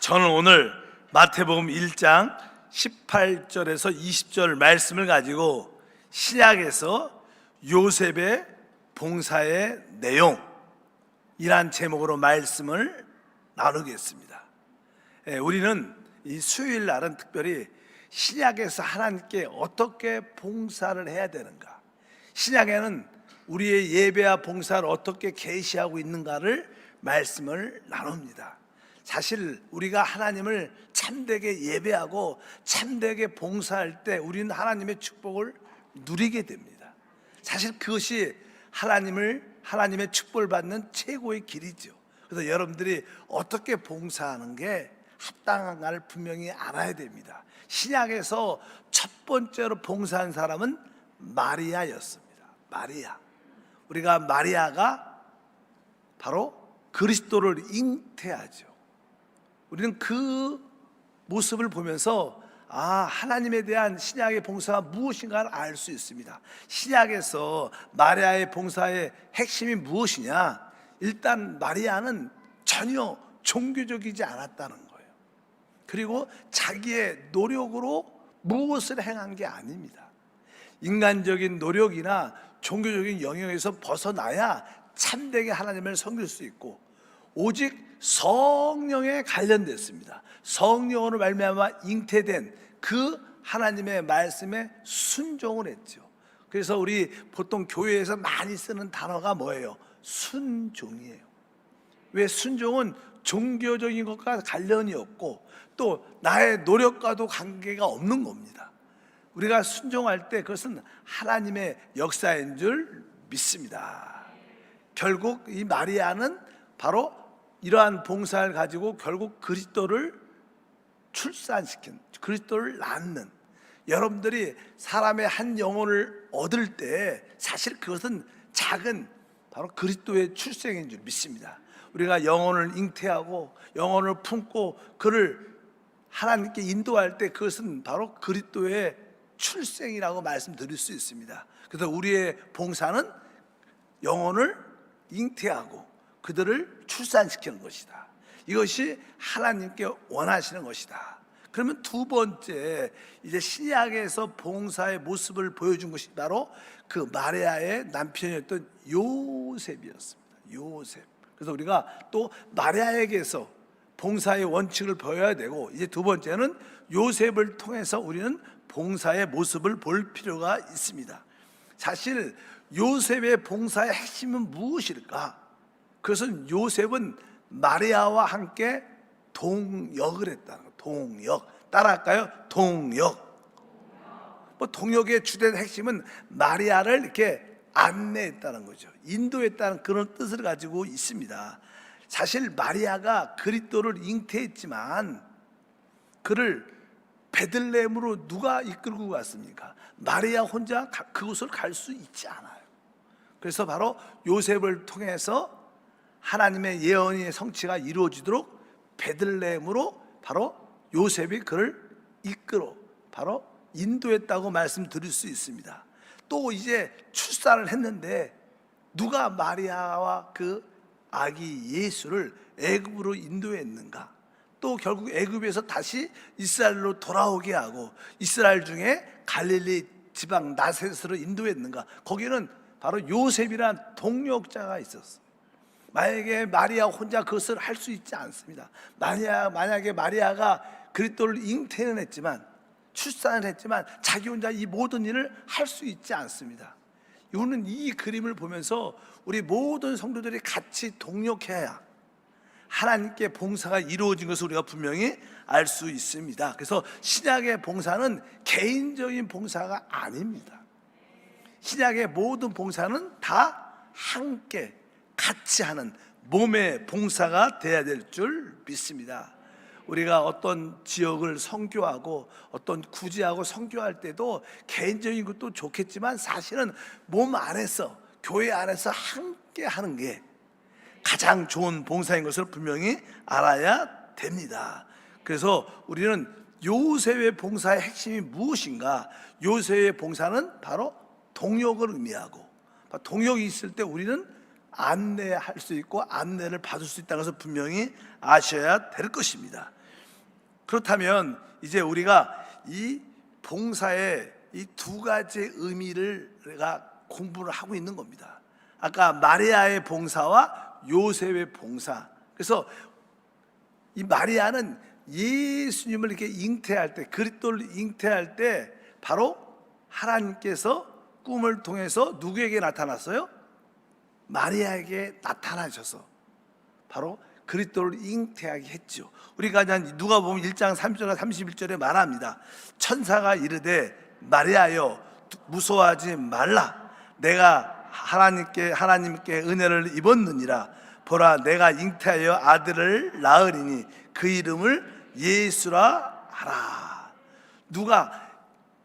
저는 오늘 마태복음 1장 18절에서 20절 말씀을 가지고 신약에서 요셉의 봉사의 내용 이란 제목으로 말씀을 나누겠습니다. 예, 우리는 이 수요일 날은 특별히 신약에서 하나님께 어떻게 봉사를 해야 되는가? 신약에는 우리의 예배와 봉사를 어떻게 계시하고 있는가를 말씀을 나눕니다. 사실 우리가 하나님을 참되게 예배하고 참되게 봉사할 때 우리는 하나님의 축복을 누리게 됩니다. 사실 그것이 하나님을 하나님의 축복을 받는 최고의 길이죠. 그래서 여러분들이 어떻게 봉사하는 게 합당한가를 분명히 알아야 됩니다. 신약에서 첫 번째로 봉사한 사람은 마리아였습니다. 마리아. 우리가 마리아가 바로 그리스도를 잉태하죠. 우리는 그 모습을 보면서 아, 하나님에 대한 신약의 봉사가 무엇인가를 알 수 있습니다. 신약에서 마리아의 봉사의 핵심이 무엇이냐? 일단 마리아는 전혀 종교적이지 않았다는 거예요. 그리고 자기의 노력으로 무엇을 행한 게 아닙니다. 인간적인 노력이나 종교적인 영역에서 벗어나야 참되게 하나님을 섬길 수 있고 오직 성령에 관련됐습니다. 성령으로 말미암아 잉태된 그 하나님의 말씀에 순종을 했죠. 그래서 우리 보통 교회에서 많이 쓰는 단어가 뭐예요? 순종이에요. 왜 순종은 종교적인 것과 관련이 없고 또 나의 노력과도 관계가 없는 겁니다. 우리가 순종할 때 그것은 하나님의 역사인 줄 믿습니다. 결국 이 마리아는 바로 이러한 봉사를 가지고 결국 그리스도를 출산시킨 그리스도를 낳는 여러분들이 사람의 한 영혼을 얻을 때 사실 그것은 작은 바로 그리스도의 출생인 줄 믿습니다. 우리가 영혼을 잉태하고 영혼을 품고 그를 하나님께 인도할 때 그것은 바로 그리스도의 출생이라고 말씀드릴 수 있습니다. 그래서 우리의 봉사는 영혼을 잉태하고 그들을 출산시키는 것이다. 이것이 하나님께 원하시는 것이다. 그러면 두 번째 이제 신약에서 봉사의 모습을 보여준 것이 바로 그 마리아의 남편이었던 요셉이었습니다. 요셉. 그래서 우리가 또 마리아에게서 봉사의 원칙을 보여야 되고 이제 두 번째는 요셉을 통해서 우리는 봉사의 모습을 볼 필요가 있습니다. 사실 요셉의 봉사의 핵심은 무엇일까? 그것은 요셉은 마리아와 함께 동역을 했다는 거. 동역. 따라할까요? 동역. 뭐 동역의 주된 핵심은 마리아를 이렇게 안내했다는 거죠. 인도했다는 그런 뜻을 가지고 있습니다. 사실 마리아가 그리스도를 잉태했지만 그를 베들레헴으로 누가 이끌고 갔습니까? 마리아 혼자 가- 그곳을 갈 수 있지 않아요. 그래서 바로 요셉을 통해서 하나님의 예언의 성취가 이루어지도록 베들레헴으로 바로 요셉이 그를 이끌어 바로 인도했다고 말씀드릴 수 있습니다. 또 이제 출산을 했는데 누가 마리아와 그 아기 예수를 애굽으로 인도했는가? 또 결국 애굽에서 다시 이스라엘로 돌아오게 하고 이스라엘 중에 갈릴리 지방 나셋으로 인도했는가? 거기는 바로 요셉이란 동역자가 있었어요. 만약에 마리아 혼자 그것을 할 수 있지 않습니다. 만약 만약에 마리아가 그리스도를 잉태는 했지만 출산을 했지만 자기 혼자 이 모든 일을 할 수 있지 않습니다. 이거는 이 그림을 보면서 우리 모든 성도들이 같이 동력해야 하나님께 봉사가 이루어진 것을 우리가 분명히 알 수 있습니다. 그래서 신약의 봉사는 개인적인 봉사가 아닙니다. 신약의 모든 봉사는 다 함께 같이 하는 몸의 봉사가 돼야 될 줄 믿습니다. 우리가 어떤 지역을 선교하고 어떤 구제하고 선교할 때도 개인적인 것도 좋겠지만 사실은 몸 안에서 교회 안에서 함께 하는 게 가장 좋은 봉사인 것을 분명히 알아야 됩니다. 그래서 우리는 요셉의 봉사의 핵심이 무엇인가? 요셉의 봉사는 바로 동역을 의미하고 동역이 있을 때 우리는 안내할 수 있고 안내를 받을 수 있다는 것을 분명히 아셔야 될 것입니다. 그렇다면 이제 우리가 이 봉사의 이 두 가지 의미를 우리가 공부를 하고 있는 겁니다. 아까 마리아의 봉사와 요셉의 봉사. 그래서 이 마리아는 예수님을 이렇게 잉태할 때, 그리스도를 잉태할 때 바로 하나님께서 꿈을 통해서 누구에게 나타났어요? 마리아에게 나타나셔서 바로 그리스도를 잉태하게 했죠. 우리가 누가 보면 1장 30절과 31절에 말합니다. 천사가 이르되 마리아여 무서워하지 말라. 내가 하나님께 하나님께 은혜를 입었느니라. 보라 내가 잉태하여 아들을 낳으리니 그 이름을 예수라 하라. 누가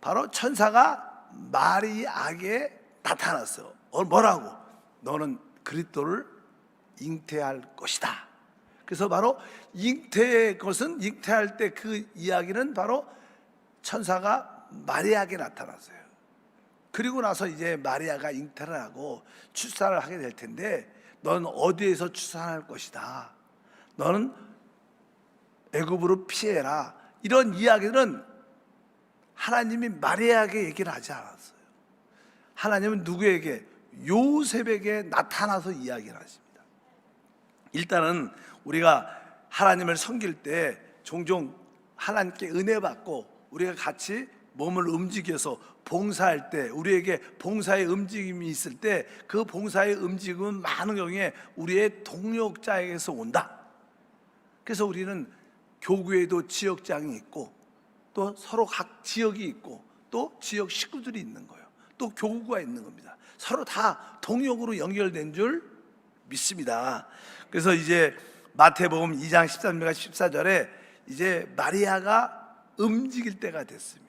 바로 천사가 마리아에게 나타났어. 어, 뭐라고? 너는 그리스도를 잉태할 것이다. 그래서 바로 잉태의 것은 잉태할 때 그 이야기는 바로 천사가 마리아에게 나타났어요. 그리고 나서 이제 마리아가 잉태를 하고 출산을 하게 될 텐데 넌 어디에서 출산할 것이다. 너는 애굽으로 피해라. 이런 이야기들은 하나님이 마리아에게 얘기를 하지 않았어요. 하나님은 누구에게 요셉에게 나타나서 이야기를 하십니다. 일단은 우리가 하나님을 섬길 때 종종 하나님께 은혜 받고 우리가 같이 몸을 움직여서 봉사할 때 우리에게 봉사의 움직임이 있을 때 그 봉사의 움직임은 많은 경우에 우리의 동력자에게서 온다. 그래서 우리는 교구에도 지역장이 있고 또 서로 각 지역이 있고 또 지역 식구들이 있는 거예요. 또 교구가 있는 겁니다. 서로 다 동력으로 연결된 줄 믿습니다. 그래서 이제 마태복음 2장 13절과 14절에 이제 마리아가 움직일 때가 됐습니다.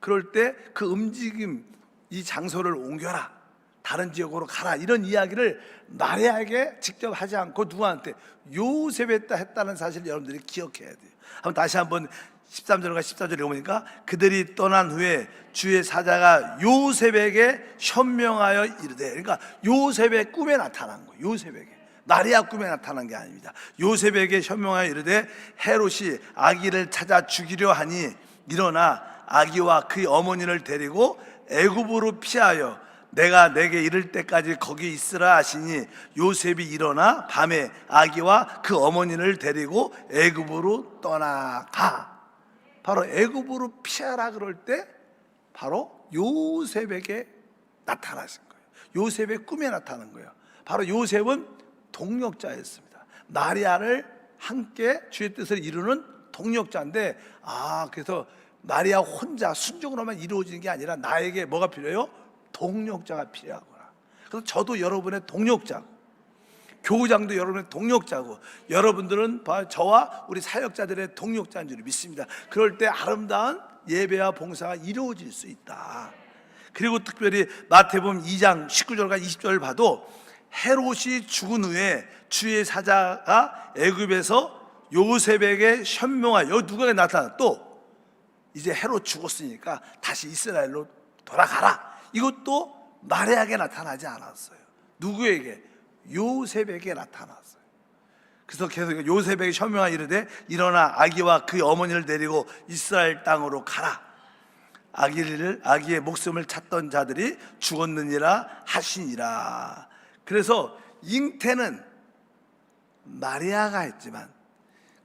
그럴 때 그 움직임 이 장소를 옮겨라. 다른 지역으로 가라. 이런 이야기를 마리아에게 직접 하지 않고 누구한테 요셉에 했다는 사실을 여러분들이 기억해야 돼요. 한번 다시 한번 13절과 14절에 보니까 그들이 떠난 후에 주의 사자가 요셉에게 현명하여 이르되 그러니까 요셉의 꿈에 나타난 거예요. 요셉에게. 마리아 꿈에 나타난 게 아닙니다. 요셉에게 현명하여 이르되 헤롯이 아기를 찾아 죽이려 하니 일어나 아기와 그의 어머니를 데리고 애굽으로 피하여 내가 내게 이를 때까지 거기 있으라 하시니 요셉이 일어나 밤에 아기와 그 어머니를 데리고 애굽으로 떠나가. 바로 애굽으로 피하라 그럴 때 바로 요셉에게 나타나신 거예요. 요셉의 꿈에 나타난 거예요. 바로 요셉은 동력자였습니다. 마리아를 함께 주의 뜻을 이루는 동력자인데 아 그래서 마리아 혼자 순종으로만 이루어지는 게 아니라 나에게 뭐가 필요해요? 동력자가 필요하구나. 그래서 저도 여러분의 동력자고 교우장도 여러분의 동력자고 여러분들은 바- 저와 우리 사역자들의 동력자인 줄 믿습니다. 그럴 때 아름다운 예배와 봉사가 이루어질 수 있다. 그리고 특별히 마태복음 2장 19절과 20절을 봐도 헤롯이 죽은 후에 주의 사자가 애굽에서 요셉에게 현명하여 누가 나타나 또 이제 헤롯 죽었으니까 다시 이스라엘로 돌아가라. 이것도 마리아에게 나타나지 않았어요. 누구에게? 요셉에게 나타났어요. 그래서 계속 요셉에게 현명하 이르되 일어나 아기와 그 어머니를 데리고 이스라엘 땅으로 가라. 아기를 아기의 목숨을 찾던 자들이 죽었느니라 하시니라. 그래서 잉태는 마리아가 했지만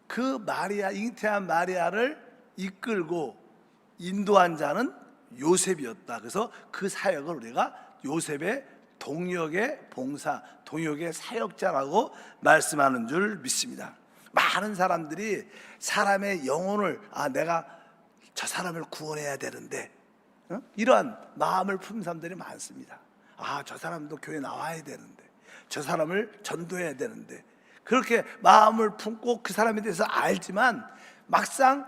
그 마리아 잉태한 마리아를 이끌고 인도한 자는 요셉이었다. 그래서 그 사역을 우리가 요셉의 동력의 봉사, 동력의 사역자라고 말씀하는 줄 믿습니다. 많은 사람들이 사람의 영혼을 아 내가 저 사람을 구원해야 되는데 어? 이러한 마음을 품는 사람들이 많습니다. 아 저 사람도 교회 나와야 되는데 저 사람을 전도해야 되는데 그렇게 마음을 품고 그 사람에 대해서 알지만 막상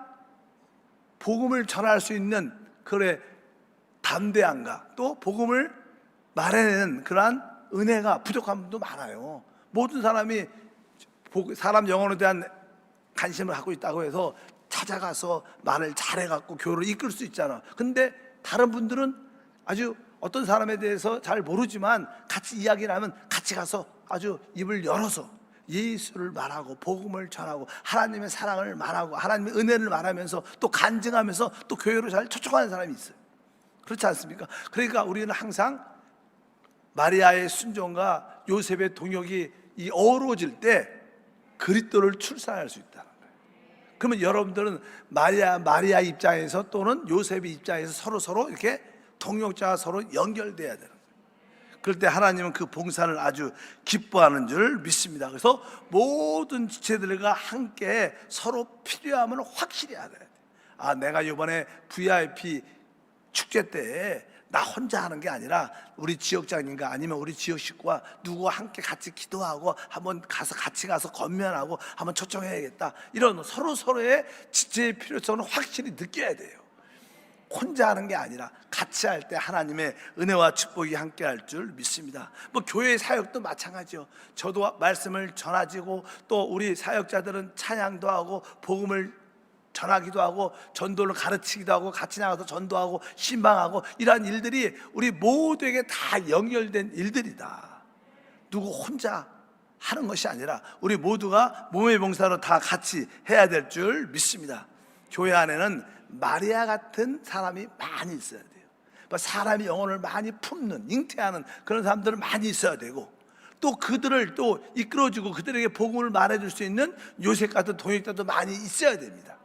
복음을 전할 수 있는 그래 담대함과 또 복음을 말해내는 그러한 은혜가 부족한 분도 많아요. 모든 사람이 복- 사람 영혼에 대한 관심을 갖고 있다고 해서 찾아가서 말을 잘해갖고 교회를 이끌 수 있잖아. 근데 다른 분들은 아주 어떤 사람에 대해서 잘 모르지만 같이 이야기를 하면 같이 가서 아주 입을 열어서 예수를 말하고 복음을 전하고 하나님의 사랑을 말하고 하나님의 은혜를 말하면서 또 간증하면서 또 교회로 잘 초청하는 사람이 있어요. 그렇지 않습니까? 그러니까 우리는 항상 마리아의 순종과 요셉의 동역이 이 어우러질 때 그리스도를 출산할 수 있다는 거예요. 그러면 여러분들은 마리아 마리아 입장에서 또는 요셉의 입장에서 서로 서로 이렇게 동역자가 서로 연결돼야 되는 거예요. 그럴 때 하나님은 그 봉사를 아주 기뻐하는 줄 믿습니다. 그래서 모든 지체들과 함께 서로 필요함을 확실히 알아야 돼. 아, 내가 이번에 VIP 축제 때 나 혼자 하는 게 아니라 우리 지역장님과 아니면 우리 지역 식구와 누구와 함께 같이 기도하고 한번 가서 같이 가서 건면하고 한번 초청해야겠다. 이런 서로 서로의 지체의 필요성을 확실히 느껴야 돼요. 혼자 하는 게 아니라 같이 할 때 하나님의 은혜와 축복이 함께 할 줄 믿습니다. 뭐 교회 사역도 마찬가지요. 저도 말씀을 전하지고 또 우리 사역자들은 찬양도 하고 복음을 전하기도 하고 전도를 가르치기도 하고 같이 나가서 전도하고 신방하고 이러한 일들이 우리 모두에게 다 연결된 일들이다. 누구 혼자 하는 것이 아니라 우리 모두가 몸의 봉사로 다 같이 해야 될 줄 믿습니다. 교회 안에는 마리아 같은 사람이 많이 있어야 돼요. 뭐 사람이 영혼을 많이 품는, 잉태하는 그런 사람들은 많이 있어야 되고 또 그들을 또 이끌어주고 그들에게 복음을 말해줄 수 있는 요셉 같은 동역자도 많이 있어야 됩니다.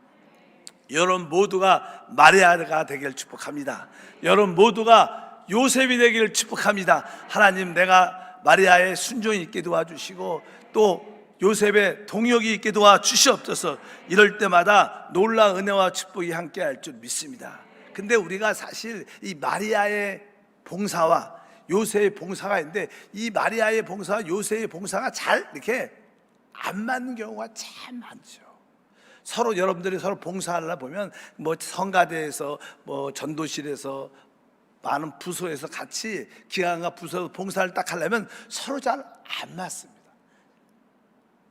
여러분 모두가 마리아가 되기를 축복합니다. 여러분 모두가 요셉이 되기를 축복합니다. 하나님 내가 마리아의 순종이 있게 도와주시고 또 요셉의 동역이 있게 도와주시옵소서 이럴 때마다 놀라 은혜와 축복이 함께 할 줄 믿습니다. 근데 우리가 사실 이 마리아의 봉사와 요셉의 봉사가 있는데 이 마리아의 봉사와 요셉의 봉사가 잘 이렇게 안 맞는 경우가 참 많죠. 서로 여러분들이 서로 봉사하려 보면 뭐 성가대에서 뭐 전도실에서 많은 부서에서 같이 기관과 부서 봉사를 딱 하려면 서로 잘 안 맞습니다.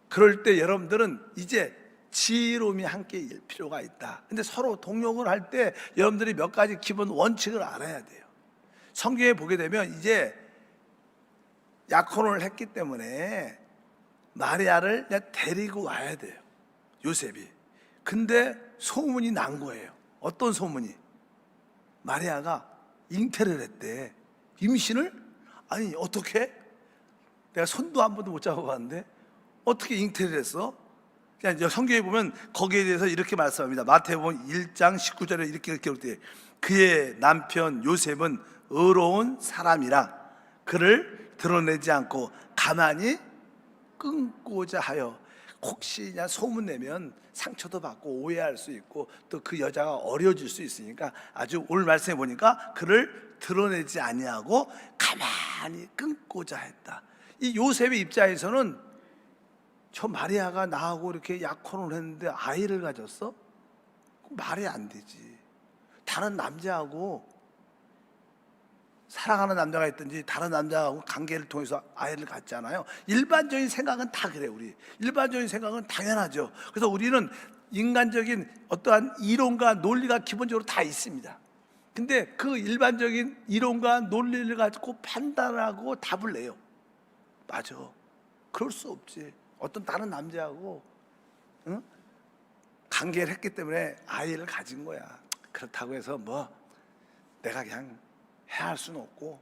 그럴 때 여러분들은 이제 지혜로움이 함께 일 필요가 있다. 근데 서로 동력을 할 때 여러분들이 몇 가지 기본 원칙을 알아야 돼요. 성경에 보게 되면 이제 약혼을 했기 때문에 마리아를 데리고 와야 돼요. 요셉이. 근데 소문이 난 거예요. 어떤 소문이? 마리아가 잉태를 했대. 임신을? 아니, 어떻게? 내가 손도 한 번도 못 잡아봤는데 어떻게 잉태를 했어? 성경에 보면 거기에 대해서 이렇게 말씀합니다. 마태복음 1장 19절에 이렇게 기록돼. 그의 남편 요셉은 의로운 사람이라 그를 드러내지 않고 가만히 끊고자 하여 혹시 그냥 소문 내면 상처도 받고 오해할 수 있고 또 그 여자가 어려질 수 있으니까 아주 오늘 말씀해 보니까 그를 드러내지 아니하고 가만히 끊고자 했다. 이 요셉의 입장에서는 저 마리아가 나하고 이렇게 약혼을 했는데 아이를 가졌어? 말이 안 되지. 다른 남자하고 사랑하는 남자가 있든지 다른 남자하고 관계를 통해서 아이를 갖잖아요. 일반적인 생각은 다 그래 우리. 일반적인 생각은 당연하죠. 그래서 우리는 인간적인 어떠한 이론과 논리가 기본적으로 다 있습니다. 근데 그 일반적인 이론과 논리를 가지고 판단하고 답을 내요. 맞아. 그럴 수 없지. 어떤 다른 남자하고 응? 관계를 했기 때문에 아이를 가진 거야. 그렇다고 해서 뭐 내가 그냥 해할 수는 없고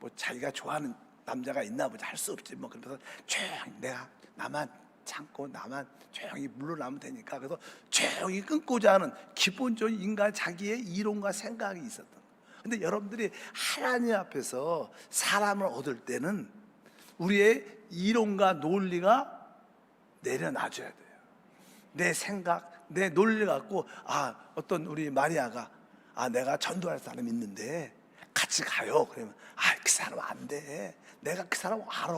뭐 자기가 좋아하는 남자가 있나 보자 할 수 없지 뭐 그래서 조용히 내가 나만 참고 나만 조용히 물러나면 되니까 그래서 조용히 끊고자 하는 기본적인 인간 자기의 이론과 생각이 있었던 거예요. 근데 여러분들이 하나님 앞에서 사람을 얻을 때는 우리의 이론과 논리가 내려놔줘야 돼요. 내 생각, 내 논리 갖고 아 어떤 우리 마리아가 아 내가 전도할 사람 있는데 같이 가요. 그러면 아 그 사람 안 돼. 내가 그 사람 알아.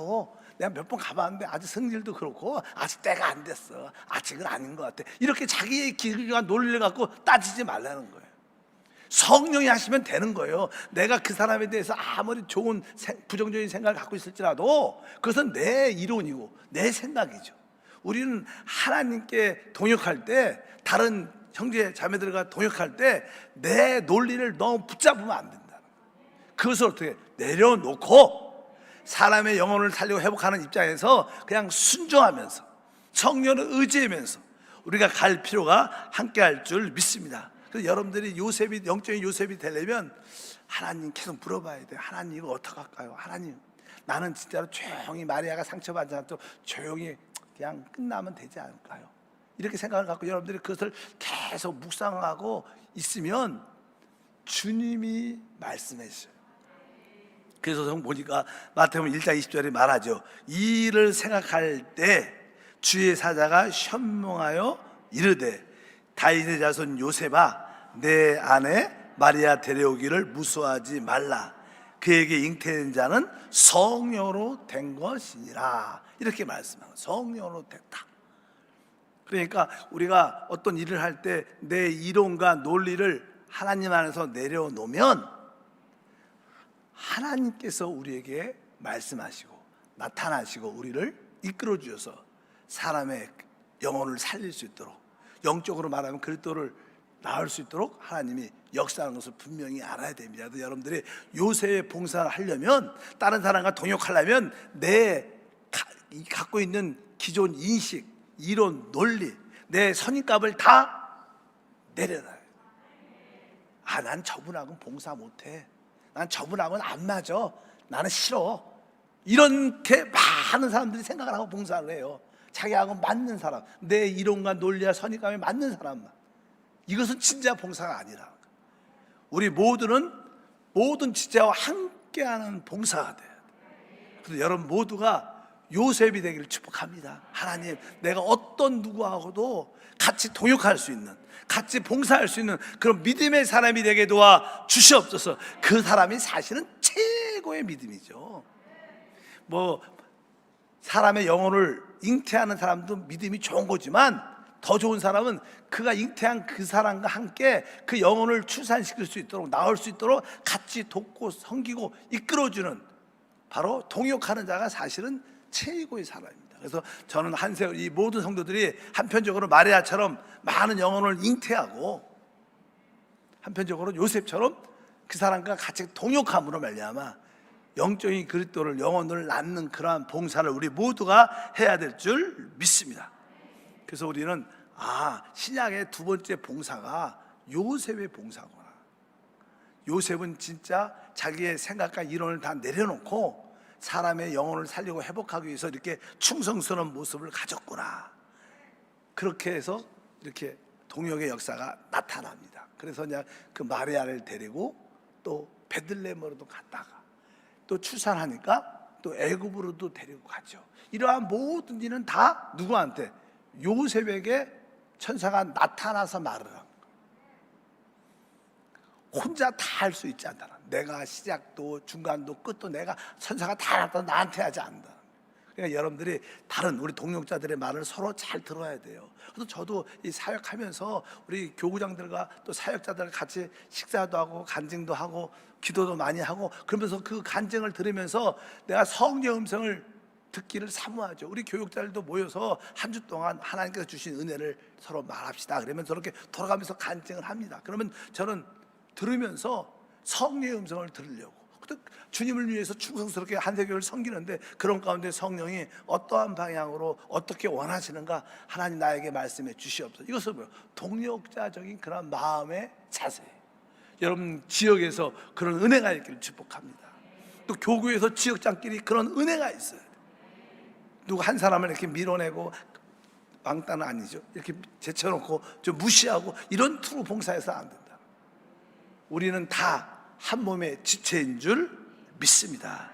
내가 몇 번 가봤는데 아직 성질도 그렇고 아직 때가 안 됐어. 아직은 아닌 것 같아. 이렇게 자기의 기술과 논리를 갖고 따지지 말라는 거예요. 성령이 하시면 되는 거예요. 내가 그 사람에 대해서 아무리 좋은 생- 부정적인 생각을 갖고 있을지라도 그것은 내 이론이고 내 생각이죠. 우리는 하나님께 동역할 때 다른 형제 자매들과 동역할 때 내 논리를 너무 붙잡으면 안 된다. 그것을 어떻게 내려놓고 사람의 영혼을 살리고 회복하는 입장에서 그냥 순종하면서 성령을 의지하면서 우리가 갈 필요가 함께 할 줄 믿습니다. 그래서 여러분들이 요셉이 영적인 요셉이 되려면 하나님 계속 물어봐야 돼요. 하나님 이거 어떻게 할까요? 하나님 나는 진짜로 조용히 마리아가 상처받지 않도록 조용히 그냥 끝나면 되지 않을까요? 이렇게 생각을 갖고 여러분들이 그것을 계속 묵상하고 있으면 주님이 말씀해 주셔요. 그래서 성 보니까 마태복음 1장 20절에 말하죠. 이 일을 생각할 때 주의 사자가 현몽하여 이르되 다윗의 자손 요셉아 내 아내 마리아 데려오기를 무수하지 말라. 그에게 잉태된 자는 성령으로 된 것이니라. 이렇게 말씀하고 성령으로 됐다. 그러니까 우리가 어떤 일을 할 때 내 이론과 논리를 하나님 안에서 내려놓으면 하나님께서 우리에게 말씀하시고 나타나시고 우리를 이끌어 주셔서 사람의 영혼을 살릴 수 있도록 영적으로 말하면 그리스도를 낳을 수 있도록 하나님이 역사하는 것을 분명히 알아야 됩니다. 여러분들이 요새의 봉사를 하려면 다른 사람과 동역하려면 내 갖고 있는 기존 인식, 이론, 논리, 내 선입값을 다 내려놔요. 아, 난 저분하고는 봉사 못해. 난 저분하고는 안 맞아. 나는 싫어. 이렇게 많은 사람들이 생각을 하고 봉사를 해요. 자기하고 맞는 사람, 내 이론과 논리와 선입감에 맞는 사람만. 이것은 진짜 봉사가 아니라. 우리 모두는 모든 지자와 함께하는 봉사가 돼요. 그래서 여러분 모두가 요셉이 되기를 축복합니다. 하나님, 내가 어떤 누구하고도 같이 동역할 수 있는, 같이 봉사할 수 있는 그런 믿음의 사람이 되게 도와 주시옵소서. 그 사람이 사실은 최고의 믿음이죠. 뭐 사람의 영혼을 잉태하는 사람도 믿음이 좋은 거지만 더 좋은 사람은 그가 잉태한 그 사람과 함께 그 영혼을 출산시킬 수 있도록 나올 수 있도록 같이 돕고 섬기고 이끌어주는 바로 동역하는 자가 사실은 최고의 사람입니다. 그래서 저는 한세월 이 모든 성도들이 한편적으로 마리아처럼 많은 영혼을 잉태하고 한편적으로 요셉처럼 그 사람과 같이 동역함으로 말미암아 영적인 그리스도를 영혼을 낳는 그러한 봉사를 우리 모두가 해야 될 줄 믿습니다. 그래서 우리는 아 신약의 두 번째 봉사가 요셉의 봉사구나. 요셉은 진짜 자기의 생각과 이론을 다 내려놓고 사람의 영혼을 살리고 회복하기 위해서 이렇게 충성스러운 모습을 가졌구나. 그렇게 해서 이렇게 동역의 역사가 나타납니다. 그래서 그냥 그 마리아를 데리고 또 베들레헴으로도 갔다가 또 출산하니까 또 애굽으로도 데리고 가죠. 이러한 모든 일은 다 누구한테 요셉에게 천사가 나타나서 말을 한 거예요. 혼자 다 할 수 있지 않다. 내가 시작도 중간도 끝도 내가 천사가 다 나타나 나한테 하지 않는다. 그러니까 여러분들이 다른 우리 동역자들의 말을 서로 잘 들어야 돼요. 그래서 저도 이 사역하면서 우리 교구장들과 또 사역자들 같이 식사도 하고 간증도 하고 기도도 많이 하고 그러면서 그 간증을 들으면서 내가 성령 음성을 듣기를 사모하죠. 우리 교육자들도 모여서 한 주 동안 하나님께서 주신 은혜를 서로 말합시다. 그러면서 이렇게 돌아가면서 간증을 합니다. 그러면 저는 들으면서 성령의 음성을 들으려고. 주님을 위해서 충성스럽게 한세교를 섬기는데 그런 가운데 성령이 어떠한 방향으로 어떻게 원하시는가 하나님 나에게 말씀해 주시옵소서. 이것은 뭐요? 동력자적인 그런 마음의 자세. 여러분 지역에서 그런 은혜가 있기를 축복합니다. 또 교구에서 지역장끼리 그런 은혜가 있어요. 누구 한 사람을 이렇게 밀어내고 왕따는 아니죠. 이렇게 제쳐놓고 좀 무시하고 이런 투로 봉사해서 안 된다. 우리는 다 한 몸의 지체인 줄 믿습니다.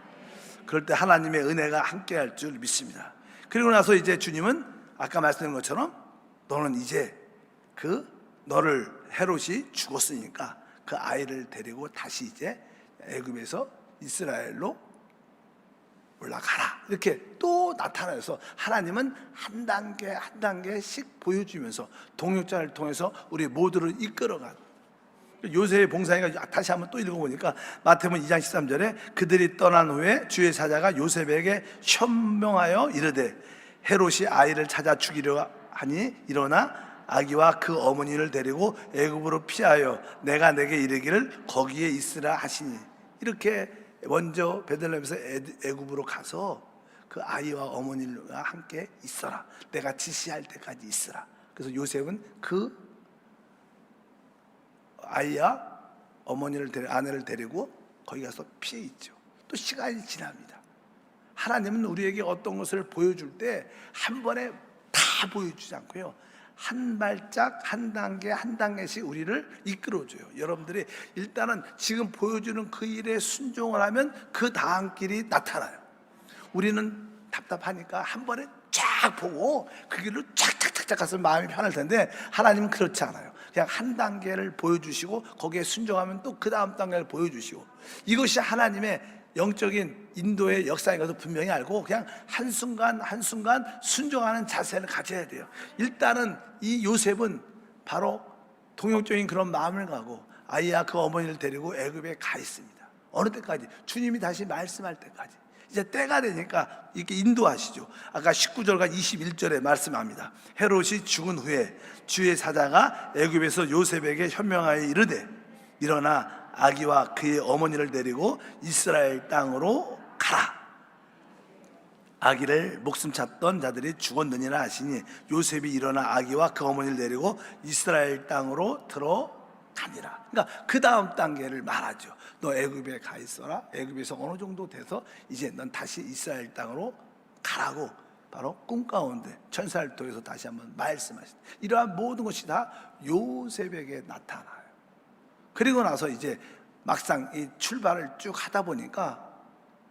그럴 때 하나님의 은혜가 함께 할 줄 믿습니다. 그리고 나서 이제 주님은 아까 말씀드린 것처럼 너는 이제 그 너를 헤롯이 죽었으니까 그 아이를 데리고 다시 이제 애굽에서 이스라엘로 올라가라. 이렇게 또 나타나서 하나님은 한 단계 한 단계씩 보여주면서 동역자를 통해서 우리 모두를 이끌어가는 요새의 봉사니까 다시 한번 또 읽어보니까 마태복음 2장 13절에 그들이 떠난 후에 주의 사자가 요셉에게 현명하여 이르되 헤롯이 아이를 찾아 죽이려 하니 일어나 아기와 그 어머니를 데리고 애굽으로 피하여 내가 내게 이르기를 거기에 있으라 하시니 이렇게 먼저 베들레헴에서 애- 애굽으로 가서 그 아이와 어머니와 함께 있어라. 내가 지시할 때까지 있어라. 그래서 요셉은 그 아이와 어머니를 데리, 아내를 데리고 거기 가서 피해 있죠. 또 시간이 지납니다. 하나님은 우리에게 어떤 것을 보여줄 때 한 번에 다 보여주지 않고요. 한 발짝, 한 단계, 한 단계씩 우리를 이끌어줘요. 여러분들이 일단은 지금 보여주는 그 일에 순종을 하면 그 다음 길이 나타나요. 우리는 답답하니까 한 번에 쫙 보고 그 길로 쫙쫙쫙쫙 가서 마음이 편할 텐데 하나님은 그렇지 않아요. 그냥 한 단계를 보여주시고 거기에 순종하면 또 그 다음 단계를 보여주시고 이것이 하나님의 영적인 인도의 역사인 것을 분명히 알고 그냥 한순간 한순간 순종하는 자세를 가져야 돼요. 일단은 이 요셉은 바로 동역적인 그런 마음을 가고 아이와 그 어머니를 데리고 애굽에 가 있습니다. 어느 때까지? 주님이 다시 말씀할 때까지. 이제 때가 되니까 이렇게 인도하시죠. 아까 19절과 21절에 말씀합니다. 헤롯이 죽은 후에 주의 사자가 애굽에서 요셉에게 현명하여 이르되 일어나 아기와 그의 어머니를 데리고 이스라엘 땅으로 가라. 아기를 목숨 찾던 자들이 죽었느니라 하시니 요셉이 일어나 아기와 그 어머니를 데리고 이스라엘 땅으로 들어 가니라. 그러니까 그 다음 단계를 말하죠. 너 애굽에 가 있어라. 애굽에서 어느 정도 돼서 이제 넌 다시 이스라엘 땅으로 가라고 바로 꿈 가운데 천사를 통해서 다시 한번 말씀하신 이러한 모든 것이 다 요셉에게 나타나요. 그리고 나서 이제 막상 이 출발을 쭉 하다 보니까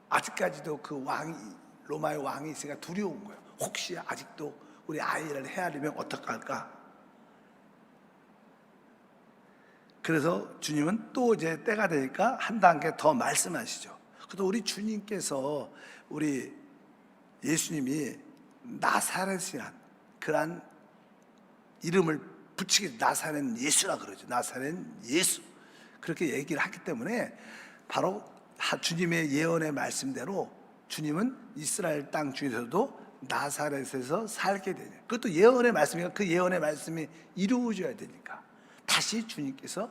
아직까지도 그 왕이 로마의 왕이 있으니까 두려운 거예요. 혹시 아직도 우리 아이를 헤아리면 어떡할까? 그래서 주님은 또 이제 때가 되니까 한 단계 더 말씀하시죠. 그래도 우리 주님께서 우리 예수님이 나사렛이란 그러한 이름을 붙이게 나사렛 예수라 그러죠. 나사렛 예수. 그렇게 얘기를 하기 때문에 바로 하- 주님의 예언의 말씀대로 주님은 이스라엘 땅 중에서도 나사렛에서 살게 되냐. 그것도 예언의 말씀이니까 그 예언의 말씀이 이루어져야 되니까 다시 주님께서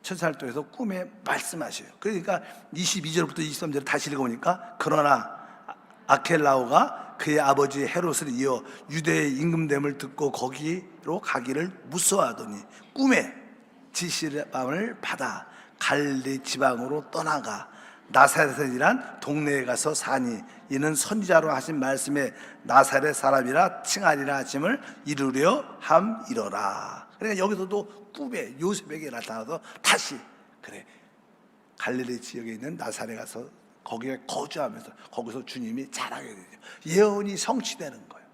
천사를 통해서 꿈에 말씀하셔요. 그러니까 22절부터 23절 다시 읽어보니까 그러나 아켈라오가 그의 아버지 헤롯을 이어 유대의 임금됨을 듣고 거기로 가기를 무서워하더니 꿈에 지시를 받아 갈리 지방으로 떠나가 나사렛이란 동네에 가서 사니 이는 선지자로 하신 말씀에 나사렛 사람이라 칭하리라 하심을 이루려 함이러라. 그러니까 여기서도 꿈에 요셉에게 나타나서 다시 그래 갈릴리 지역에 있는 나사렛 가서 거기에 거주하면서 거기서 주님이 자라게 되죠. 예언이 성취되는 거예요.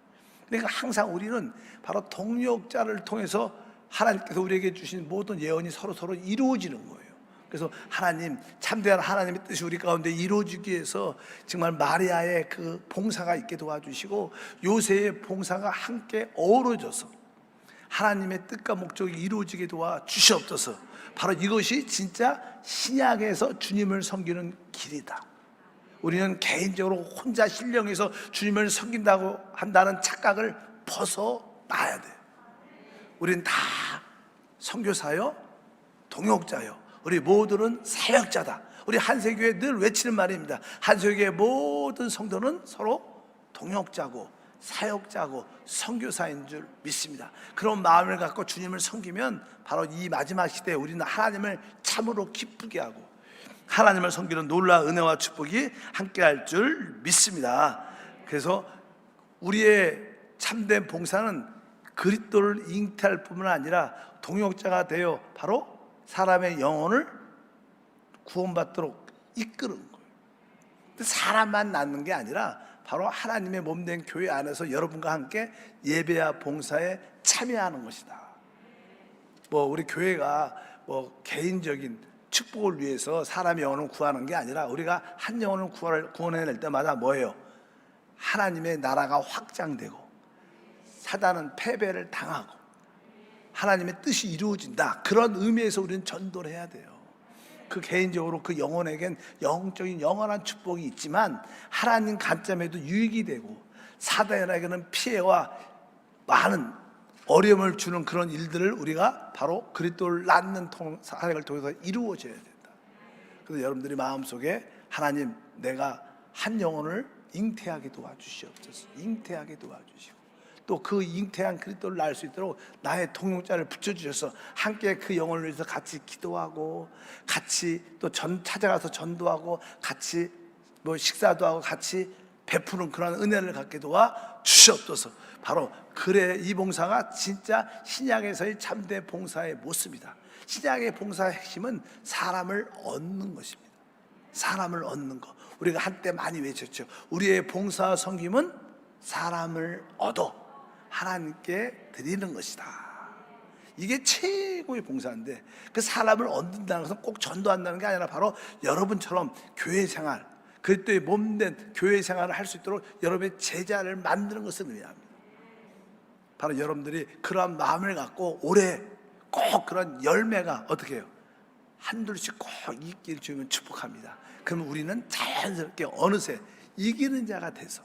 그러니까 항상 우리는 바로 동력자를 통해서 하나님께서 우리에게 주신 모든 예언이 서로 서로 이루어지는 거예요. 그래서 하나님 참되한 하나님의 뜻이 우리 가운데 이루어지기 위해서 정말 마리아의 그 봉사가 있게 도와주시고 요새의 봉사가 함께 어우러져서 하나님의 뜻과 목적이 이루어지게 도와 주시옵소서. 바로 이것이 진짜 신약에서 주님을 섬기는 길이다. 우리는 개인적으로 혼자 신령해서 주님을 섬긴다고 한다는 착각을 벗어나야 돼. 우리는 다 선교사요, 동역자요. 우리 모두는 사역자다. 우리 한세교회 늘 외치는 말입니다. 한세교회 모든 성도는 서로 동역자고 사역자고 선교사인 줄 믿습니다. 그런 마음을 갖고 주님을 섬기면 바로 이 마지막 시대에 우리는 하나님을 참으로 기쁘게 하고 하나님을 섬기는 놀라운 은혜와 축복이 함께할 줄 믿습니다. 그래서 우리의 참된 봉사는 그리스도를 잉태할 뿐만 아니라 동역자가 되어 바로 사람의 영혼을 구원받도록 이끄는 거예요. 사람만 낳는 게 아니라 바로 하나님의 몸 된 교회 안에서 여러분과 함께 예배와 봉사에 참여하는 것이다. 뭐 우리 교회가 뭐 개인적인 축복을 위해서 사람의 영혼을 구하는 게 아니라 우리가 한 영혼을 구할- 구원해낼 때마다 뭐예요? 하나님의 나라가 확장되고 사단은 패배를 당하고 하나님의 뜻이 이루어진다. 그런 의미에서 우리는 전도를 해야 돼요. 그 개인적으로 그 영혼에겐 영적인 영원한 축복이 있지만 하나님 관점에도 유익이 되고 사단에게는 피해와 많은 어려움을 주는 그런 일들을 우리가 바로 그리스도를 낳는 통- 사역을 통해서 이루어져야 된다. 그래서 여러분들이 마음속에 하나님 내가 한 영혼을 잉태하게 도와주시옵소서. 잉태하게 도와주시고 또 그 잉태한 그리스도를 낳을 수 있도록 나의 동역자를 붙여주셔서 함께 그 영혼을 위해서 같이 기도하고 같이 또 전 찾아가서 전도하고 같이 뭐 식사도 하고 같이 베푸는 그런 은혜를 갖게 도와 주시옵소서. 바로 그래 이 봉사가 진짜 신약에서의 참된 봉사의 모습이다. 신약의 봉사의 핵심은 사람을 얻는 것입니다. 사람을 얻는 거. 우리가 한때 많이 외쳤죠. 우리의 봉사 섬김은 사람을 얻어 하나님께 드리는 것이다. 이게 최고의 봉사인데 그 사람을 얻는다는 것은 꼭 전도한다는 게 아니라 바로 여러분처럼 교회 생활, 그리스도의 몸된 교회 생활을 할 수 있도록 여러분의 제자를 만드는 것을 의미합니다. 바로 여러분들이 그러한 마음을 갖고 올해 꼭 그런 열매가 어떻게 해요? 한둘씩 꼭 있기를 주면 축복합니다. 그러면 우리는 자연스럽게 어느새 이기는 자가 돼서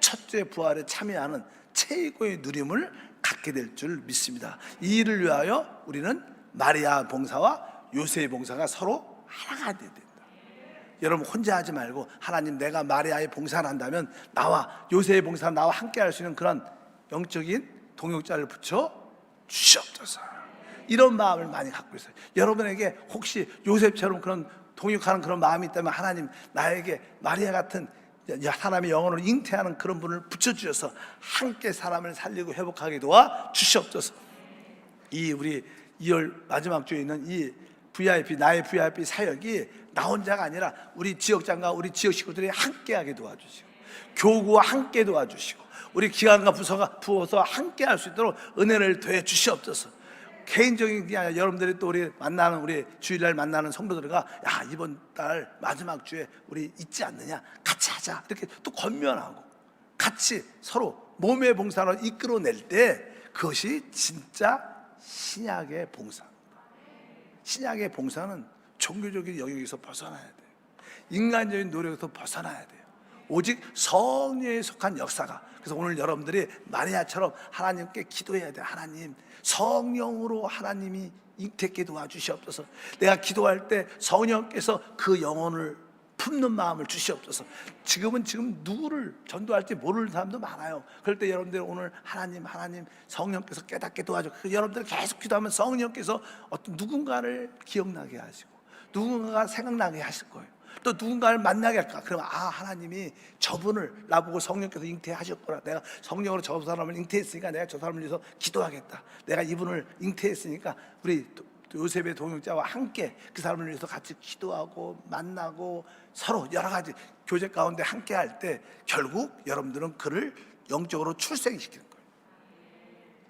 첫째 부활에 참여하는 최고의 누림을 갖게 될 줄 믿습니다. 이 일을 위하여 우리는 마리아 봉사와 요셉 봉사가 서로 하나가 돼야 된다. 여러분 혼자 하지 말고 하나님 내가 마리아의 봉사를 한다면 나와 요셉의 봉사 나와 함께 할 수 있는 그런 영적인 동역자를 붙여 주시옵소서. 이런 마음을 많이 갖고 있어요. 여러분에게 혹시 요셉처럼 그런 동역하는 그런 마음이 있다면 하나님 나에게 마리아 같은 사람의 영혼을 잉태하는 그런 분을 붙여주셔서 함께 사람을 살리고 회복하게 도와 주시옵소서. 이 우리 2월 마지막 주에 있는 이 VIP 나의 VIP 사역이 나 혼자가 아니라 우리 지역장과 우리 지역 식구들이 함께하게 도와주시고 교구와 함께 도와주시고 우리 기관과 부서가 부어서 함께 할 수 있도록 은혜를 더해 주시옵소서. 개인적인 게 아니라 여러분들이 또 우리 만나는 우리 주일날 만나는 성도들과 야 이번 달 마지막 주에 우리 있지 않느냐 같이 하자 이렇게 또 건면하고 같이 서로 몸의 봉사를 이끌어낼 때 그것이 진짜 신약의 봉사입니다. 신약의 봉사는 종교적인 영역에서 벗어나야 돼요. 인간적인 노력에서 벗어나야 돼요. 오직 성령에 속한 역사가. 그래서 오늘 여러분들이 마리아처럼 하나님께 기도해야 돼요. 하나님, 성령으로 하나님이 잉태케 도와주시옵소서. 내가 기도할 때 성령께서 그 영혼을 품는 마음을 주시옵소서. 지금은 지금 누구를 전도할지 모르는 사람도 많아요. 그럴 때 여러분들 오늘 하나님, 하나님 성령께서 깨닫게 도와줘. 그 여러분들 계속 기도하면 성령께서 어떤 누군가를 기억나게 하시고 누군가가 생각나게 하실 거예요. 또 누군가를 만나게 할까? 그러면 아 하나님이 저분을 나보고 성령께서 잉태하셨구나. 내가 성령으로 저 사람을 잉태했으니까 내가 저 사람을 위해서 기도하겠다. 내가 이분을 잉태했으니까 우리 요셉의 동역자와 함께 그 사람을 위해서 같이 기도하고 만나고 서로 여러 가지 교제 가운데 함께 할 때 결국 여러분들은 그를 영적으로 출생시키는 거예요.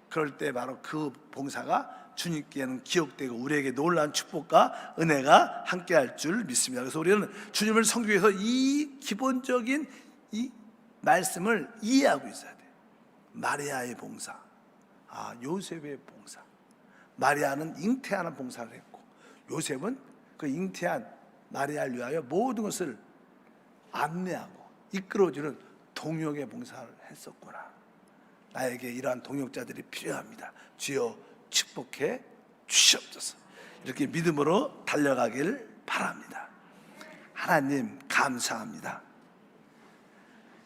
그럴 때 바로 그 봉사가 주님께는 기억되고 우리에게 놀라운 축복과 은혜가 함께할 줄 믿습니다. 그래서 우리는 주님을 위해서 이 기본적인 이 말씀을 이해하고 있어야 돼요. 마리아의 봉사, 아 요셉의 봉사. 마리아는 잉태하는 봉사를 했고 요셉은 그 잉태한 마리아를 위하여 모든 것을 안내하고 이끌어주는 동역의 봉사를 했었구나. 나에게 이러한 동역자들이 필요합니다. 주여 축복해 주시옵소서. 이렇게 믿음으로 달려가길 바랍니다. 하나님 감사합니다.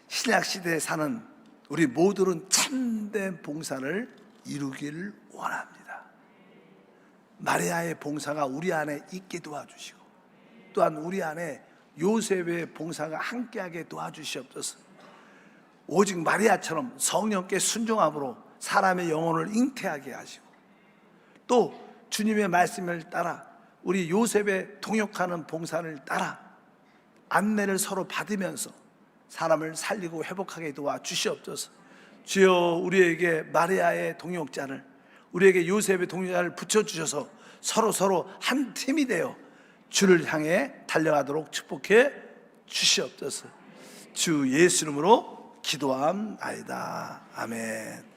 신약 시대에 사는 우리 모두는 참된 봉사를 이루기를 원합니다. 마리아의 봉사가 우리 안에 있게 도와주시고 또한 우리 안에 요셉의 봉사가 함께하게 도와주시옵소서. 오직 마리아처럼 성령께 순종함으로 사람의 영혼을 잉태하게 하시고 또 주님의 말씀을 따라 우리 요셉의 통역하는 봉사를 따라 안내를 서로 받으면서 사람을 살리고 회복하게 도와 주시옵소서. 주여 우리에게 마리아의 동역자를 우리에게 요셉의 동역자를 붙여 주셔서 서로 서로 한 팀이 되어 주를 향해 달려가도록 축복해 주시옵소서. 주 예수 이름으로 기도함나이다. 아멘.